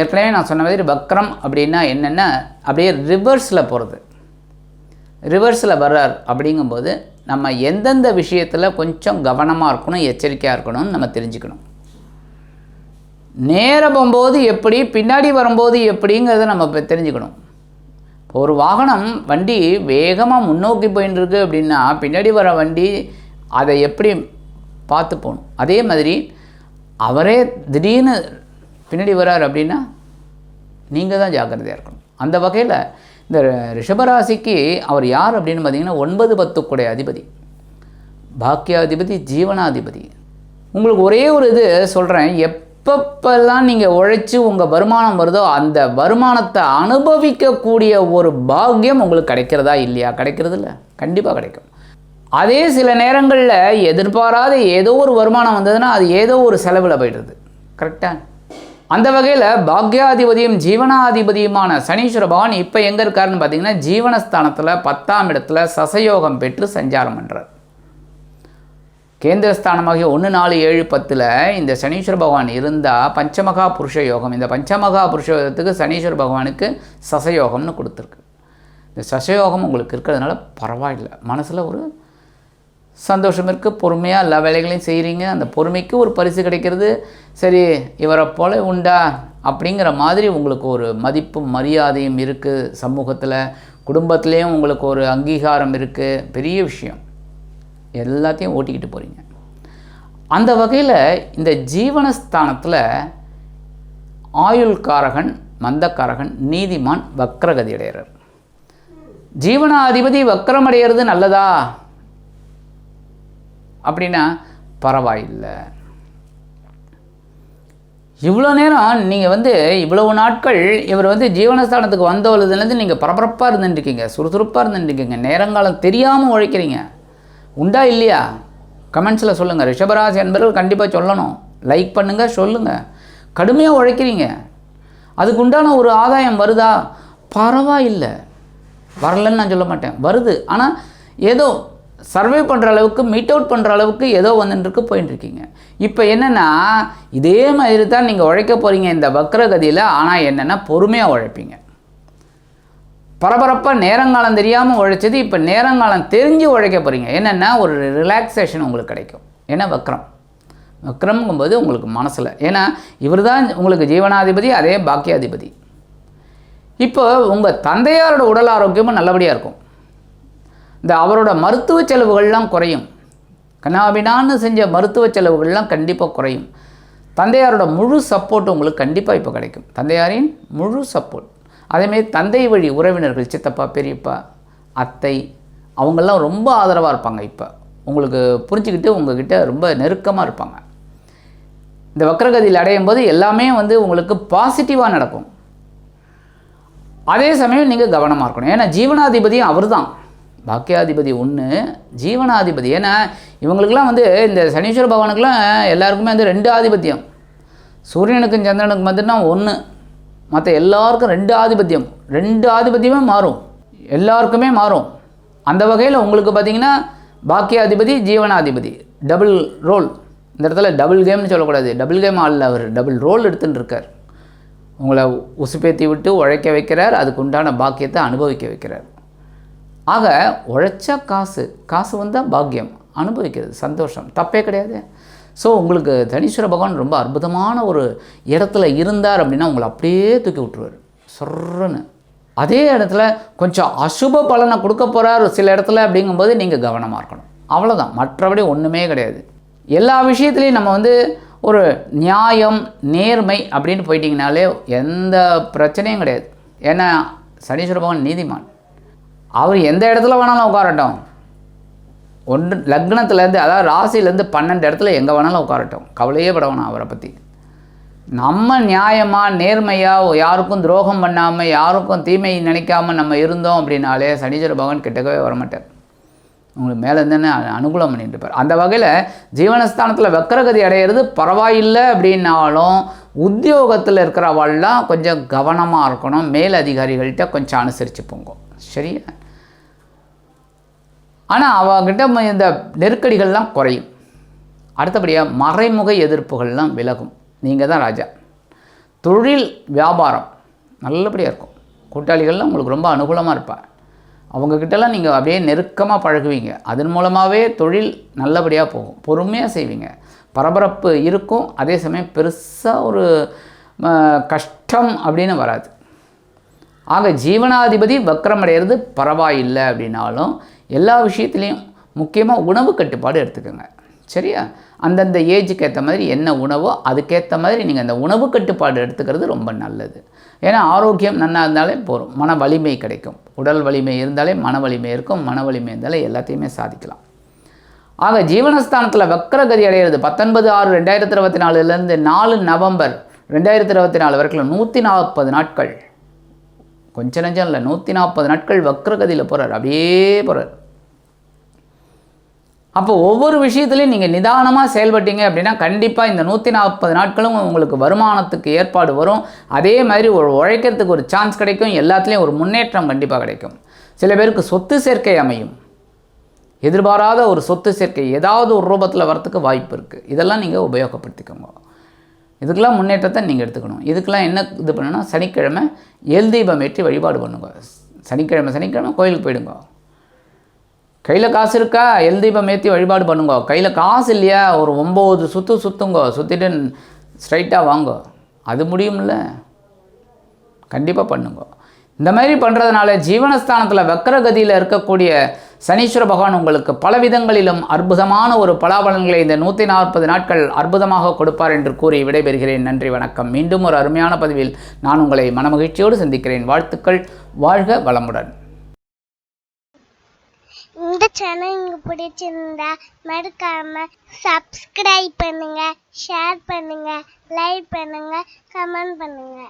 ஏற்கனவே நான் சொன்ன மாதிரி வக்ரம் அப்படின்னா என்னென்னா அப்படியே ரிவர்ஸில் போகிறது ரிவர்ஸில் வர்றார் அப்படிங்கும்போது நம்ம எந்தெந்த விஷயத்தில் கொஞ்சம் கவனமாக இருக்கணும் எச்சரிக்கையாக இருக்கணும்னு நம்ம தெரிஞ்சுக்கணும். நேரம் போகும்போது எப்படி பின்னாடி வரும்போது எப்படிங்கிறத நம்ம இப்போ தெரிஞ்சுக்கணும். ஒரு வாகனம் வண்டி வேகமாக முன்னோக்கி போயின்னு இருக்கு அப்படின்னா பின்னாடி வர வண்டி அதை எப்படி பார்த்து போகணும்? அதே மாதிரி அவரே திடீர்னு பின்னாடி வரார் அப்படின்னா நீங்கள் தான் ஜாக்கிரதையாக இருக்கணும். அந்த வகையில் இந்த ரிஷபராசிக்கு அவர் யார் அப்படின்னு பார்த்தீங்கன்னா ஒன்பது பத்துக்குடைய அதிபதி பாக்கியாதிபதி ஜீவனாதிபதி. உங்களுக்கு ஒரே ஒரு இது சொல்கிறேன் எப்பப்பெல்லாம் நீங்கள் உழைச்சி உங்கள் வருமானம் வருதோ அந்த வருமானத்தை அனுபவிக்கக்கூடிய ஒரு பாக்கியம் உங்களுக்கு கிடைக்கிறதா இல்லையா? கிடைக்கிறது இல்லை. கண்டிப்பாக கிடைக்கும். அதே சில நேரங்களில் எதிர்பாராத ஏதோ ஒரு வருமானம் வந்ததுன்னா அது ஏதோ ஒரு செலவில் போயிடுது. கரெக்டாக அந்த வகையில் பாக்யாதிபதியும் ஜீவனாதிபதியுமான சனீஸ்வர பகவான் இப்போ எங்கே இருக்காருன்னு பார்த்தீங்கன்னா ஜீவனஸ்தானத்தில் பத்தாம் இடத்துல சசயோகம் பெற்று சஞ்சாரம் பண்ணுறார் கேந்திரஸ்தானமாகிய ஒன்று நாலு ஏழு பத்தில் இந்த சனீஸ்வர பகவான் இருந்தால் பஞ்சமகா புருஷ யோகம். இந்த பஞ்சமகா புருஷ யோகத்துக்கு சனீஸ்வர பகவானுக்கு சசயோகம்னு கொடுத்துருக்கு. இந்த சசயோகம் உங்களுக்கு இருக்கிறதுனால பரவாயில்லை. மனசில் ஒரு சந்தோஷம் இருக்குது பொறுமையாக எல்லா வேலைகளையும் செய்கிறீங்க அந்த பொறுமைக்கு ஒரு பரிசு கிடைக்கிறது. சரி இவரை போல உண்டா? அப்படிங்கிற மாதிரி உங்களுக்கு ஒரு மதிப்பும் மரியாதையும் இருக்குது சமூகத்தில் குடும்பத்துலேயும் உங்களுக்கு ஒரு அங்கீகாரம் இருக்குது பெரிய விஷயம். எல்லாத்தையும் ஓட்டிக்கிட்டு போகிறீங்க அந்த வகையில் இந்த ஜீவனஸ்தானத்தில் ஆயுள்காரகன் மந்தக்காரகன் நீதிமான் வக்ரகதி அடைகிறார் ஜீவனாதிபதி வக்ரமடைகிறது நல்லதா? அப்படின்னா பரவாயில்லை. இவ்வளோ நேரம் நீங்கள் வந்து இவ்வளவு நாட்கள் இவர் வந்து ஜீவனஸ்தானத்துக்கு வந்தவளதுலேருந்து நீங்கள் பரபரப்பாக இருந்துட்டுருக்கீங்க சுறுசுறுப்பாக இருந்துட்டுருக்கீங்க நேரங்காலம் தெரியாமல் உழைக்கிறீங்க. உண்டா இல்லையா? கமெண்ட்ஸில் சொல்லுங்கள் ரிஷபராசி என்பவர்கள் கண்டிப்பாக சொல்லணும். லைக் பண்ணுங்கள் சொல்லுங்கள் கடுமையாக உழைக்கிறீங்க. அதுக்கு உண்டான ஒரு ஆதாயம் வருதா? பரவாயில்லை. வரலன்னு நான் சொல்ல மாட்டேன். வருது. ஆனால் ஏதோ சர்வே பண்ணுற அளவுக்கு மீட் அவுட் பண்ணுற அளவுக்கு ஏதோ வந்துட்டுருக்கு போயிட்டுருக்கீங்க இப்போ என்னென்னா இதே மாதிரி தான் நீங்கள் உழைக்க போகிறீங்க இந்த வக்ரகதியில் ஆனால் என்னென்னா பொறுமையாக உழைப்பீங்க. பரபரப்பாக நேரங்காலம் தெரியாமல் உழைச்சது இப்போ நேரங்காலம் தெரிஞ்சு உழைக்க போகிறீங்க என்னென்னா ஒரு ரிலாக்ஸேஷன் உங்களுக்கு கிடைக்கும். ஏன்னா வக்ரம். வக்ரம்ங்கும்போது உங்களுக்கு மனசில். ஏன்னா இவர் தான் உங்களுக்கு ஜீவனாதிபதி அதே பாக்கியாதிபதி. இப்போ உங்கள் தந்தையாரோட உடல் ஆரோக்கியமும் நல்லபடியாக இருக்கும். இந்த அவரோட மருத்துவ செலவுகள்லாம் குறையும். கண்ணாபினான்னு செஞ்ச மருத்துவ செலவுகள்லாம் கண்டிப்பாக குறையும். தந்தையாரோட முழு சப்போர்ட் உங்களுக்கு கண்டிப்பாக இப்போ கிடைக்கும். தந்தையாரின் முழு சப்போர்ட் அதேமாரி தந்தை வழி உறவினர்கள் சித்தப்பா பெரியப்பா அத்தை அவங்கெல்லாம் ரொம்ப ஆதரவாக இருப்பாங்க இப்போ. உங்களுக்கு புரிஞ்சுக்கிட்டு உங்ககிட்ட ரொம்ப நெருக்கமாக இருப்பாங்க. இந்த வக்ரகதியில் அடையும் போது எல்லாமே வந்து உங்களுக்கு பாசிட்டிவாக நடக்கும். அதே சமயம் நீங்கள் கவனமாக இருக்கணும். ஏன்னா ஜீவனாதிபதியும் அவர் தான் பாக்கியாதிபதி ஒன்று ஜீவனாதிபதி. ஏன்னா இவங்களுக்கெல்லாம் வந்து இந்த சனீஸ்வர பகவானுக்கெல்லாம் எல்லாருக்குமே வந்து ரெண்டு ஆதிபத்தியம். சூரியனுக்கும் சந்திரனுக்கும் மட்டும்னா ஒன்று மற்ற எல்லாருக்கும் ரெண்டு ஆதிபத்தியம். ரெண்டு ஆதிபத்தியமே மாறும். எல்லாருக்குமே மாறும். அந்த வகையில் உங்களுக்கு பார்த்தீங்கன்னா பாக்கியாதிபதி ஜீவனாதிபதி. டபுள் ரோல் இந்த இடத்துல டபுள் கேம்னு சொல்லக்கூடாது. டபுள் கேம் ஆடல அவர் டபுள் ரோல் எடுத்துன்னு இருக்கார். உங்களை உசுப்பேற்றி விட்டு உழைக்க வைக்கிறார். அதுக்கு உண்டான பாக்கியத்தை அனுபவிக்க வைக்கிறார். ஆக உழைச்சா காசு காசு வந்தால் பாக்கியம் அனுபவிக்கிறது சந்தோஷம். தப்பே கிடையாது. ஸோ உங்களுக்கு தனீஸ்வர பகவான் ரொம்ப அற்புதமான ஒரு இடத்துல இருந்தார் அப்படின்னா உங்களை அப்படியே தூக்கி விட்டுருவார். சொல்றன்னு அதே இடத்துல கொஞ்சம் அசுப பலனை கொடுக்க போகிறார் சில இடத்துல அப்படிங்கும்போது நீங்கள் கவனமாக இருக்கணும். அவ்வளோதான் மற்றபடி ஒன்றுமே கிடையாது. எல்லா விஷயத்துலையும் நம்ம வந்து ஒரு நியாயம் நேர்மை அப்படின்னு போயிட்டிங்கனாலே எந்த பிரச்சனையும் கிடையாது. ஏன்னா சனீஸ்வர பகவான் நீதிமான். அவர் எந்த இடத்துல வேணாலும் உட்காரட்டும். ஒன்று லக்னத்துலேருந்து அதாவது ராசிலேருந்து பன்னெண்டு இடத்துல எங்கே வேணாலும் உட்காரட்டும். கவலையே பட வேணாம் அவரை பற்றி நம்ம நியாயமாக நேர்மையாக யாருக்கும் துரோகம் பண்ணாமல் யாருக்கும் தீமை நினைக்காம நம்ம இருந்தோம் அப்படின்னாலே சனீஸ்வர பகவான் கிட்டக்கவே வரமாட்டார். உங்களுக்கு மேலே இருந்தேன்னு அனுகூலம் பண்ணிட்டு இருப்பார். அந்த வகையில் ஜீவனஸ்தானத்தில் வக்கரகதி அடையிறது பரவாயில்லை அப்படின்னாலும் உத்தியோகத்தில் இருக்கிறவாள்லாம் கொஞ்சம் கவனமாக இருக்கணும். மேல் அதிகாரிகள்கிட்ட கொஞ்சம் அனுசரித்து போங்க. சரியா? ஆனால் அவங்ககிட்ட இந்த நெருக்கடிகள்லாம் குறையும். அடுத்தபடியாக மறைமுக எதிர்ப்புகள்லாம் விலகும். நீங்கள் தான் ராஜா. தொழில் வியாபாரம் நல்லபடியாக இருக்கும். கூட்டாளிகள்லாம் உங்களுக்கு ரொம்ப அனுகூலமாக இருப்பார் அவங்கக்கிட்டலாம் நீங்கள் அப்படியே நெருக்கமாக பழகுவீங்க. அதன் மூலமாகவே தொழில் நல்லபடியாக போகும். பொறுமையாக செய்வீங்க. பரபரப்பு இருக்கும். அதே சமயம் பெருசாக ஒரு கஷ்டம் அப்படின்னு வராது. ஆக ஜீவனாதிபதி வக்கரமடைகிறது பரவாயில்லை அப்படின்னாலும் எல்லா விஷயத்துலேயும் முக்கியமாக உணவு கட்டுப்பாடு எடுத்துக்கோங்க. சரியா? அந்தந்த ஏஜுக்கு ஏற்ற மாதிரி என்ன உணவோ அதுக்கேற்ற மாதிரி நீங்கள் அந்த உணவு கட்டுப்பாடு எடுத்துக்கிறது ரொம்ப நல்லது. ஏன்னா ஆரோக்கியம் நல்லா இருந்தாலே போதும். மன வலிமை கிடைக்கும். உடல் வலிமை இருந்தாலே மன வலிமை இருக்கும். மன வலிமை இருந்தாலே எல்லாத்தையுமே சாதிக்கலாம். ஆக ஜீவனஸ்தானத்தில் வக்கரகதி அடைகிறது பத்தொன்பது ஆறு ரெண்டாயிரத்தி இருபத்தி நாலுலேருந்து நாலு நவம்பர் ரெண்டாயிரத்தி இருபத்தி நாலு வரைக்கும் நூற்றி நாற்பது நாட்கள். கொஞ்ச நஞ்சம் இல்லை நூற்றி நாற்பது நாட்கள் வக்ரகதியில் போகிறார் அப்படியே போகிறார் அப்போ ஒவ்வொரு விஷயத்துலையும் நீங்கள் நிதானமாக செயல்பட்டீங்க அப்படின்னா கண்டிப்பாக இந்த நூற்றி நாற்பது நாட்களும் உங்களுக்கு வருமானத்துக்கு ஏற்பாடு வரும். அதே மாதிரி ஒரு உழைக்கிறதுக்கு ஒரு சான்ஸ் கிடைக்கும். எல்லாத்துலேயும் ஒரு முன்னேற்றம் கண்டிப்பாக கிடைக்கும். சில பேருக்கு சொத்து சேர்க்கை அமையும். எதிர்பாராத ஒரு சொத்து சேர்க்கை ஏதாவது ஒரு ரூபத்தில் வரத்துக்கு வாய்ப்பு இருக்குது இதெல்லாம் நீங்கள் உபயோகப்படுத்திக்கோங்க. இதுக்கெல்லாம் முன்னேற்றத்தை நீங்கள் எடுத்துக்கணும். இதுக்கெல்லாம் என்ன இது பண்ணணும்னா சனிக்கிழமை எல் தீபம் ஏற்றி வழிபாடு பண்ணுங்க. சனிக்கிழமை சனிக்கிழமை கோயிலுக்கு போயிடுங்க. கையில் காசு இருக்கா? எல் தீபம் ஏற்றி வழிபாடு பண்ணுங்க. கையில் காசு இல்லையா? ஒரு ஒம்பது சுற்று சுற்றுங்க சுற்றிட்டு ஸ்ட்ரைட்டாக வாங்க. அது முடியும்ல? கண்டிப்பாக பண்ணுங்க. இந்த மாதிரி பண்ணுறதுனால ஜீவனஸ்தானத்தில் வக்கரகதியில் இருக்கக்கூடிய சனீஸ்வர பகவான் உங்களுக்கு பல விதங்களிலும் அற்புதமான ஒரு பலாபலன்களை இந்த நூற்றி நாற்பது நாட்கள் அற்புதமாக கொடுப்பார் என்று கூறி விடைபெறுகிறேன். நன்றி வணக்கம். மீண்டும் ஒரு அருமையான பதிவில் நான் உங்களை மனமகிழ்ச்சியோடு சந்திக்கிறேன். வாழ்த்துக்கள். வாழ்க வளமுடன். இந்த சேனல் உங்களுக்கு பிடிச்சிருந்தா மறக்காம சப்ஸ்கிரைப் பண்ணுங்க ஷேர் பண்ணுங்க லைக் பண்ணுங்க கமெண்ட் பண்ணுங்க.